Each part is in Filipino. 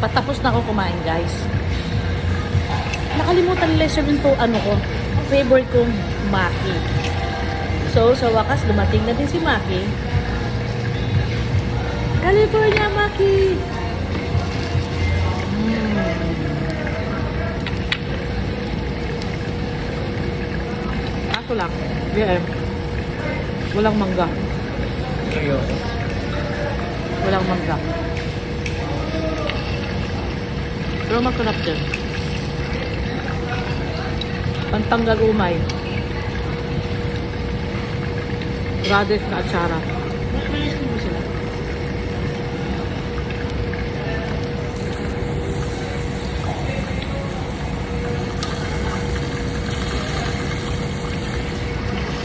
Patapos na ako kumain, guys. Nakalimutan nila sabihin ko, ano ko, favorite kong Maki. So, sa wakas, dumating na din si Maki. California Maki! Mm. Ako lang. Yeah. Walang mangga. Walang mangga. Pero masarap din. Pantanggal umay. Radish na atsara. Mas.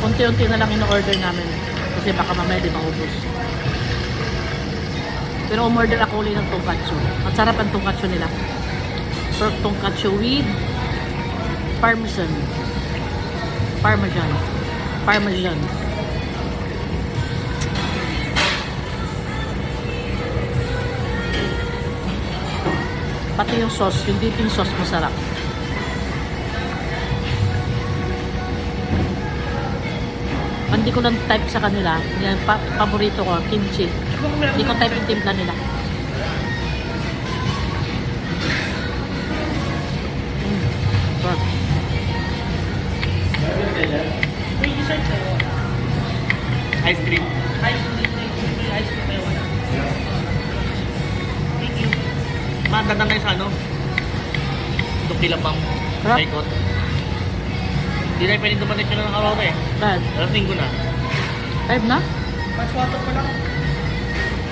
Unti-unti na lang in-order namin. Kasi baka mamaya di maubos. Pero umorder ako ulit ng tonkatsu. Ang sarap ang tonkatsu nila. Pork tonkatsu with parmesan. Parmesan. Parmesan. Pati yung sauce, yung dipping sauce masarap. Hindi ko lang type sa kanila. Yan, pa paborito ko, kimchi. Hindi ko type yung timpla nila. Ice cream. Mandadang kayo sa ano? Dukli lang bang Sarap. Daikot. Hindi na pwede dumating siya ng araw eh. Bad. Alas linggo na. Type na? Mas water pa lang.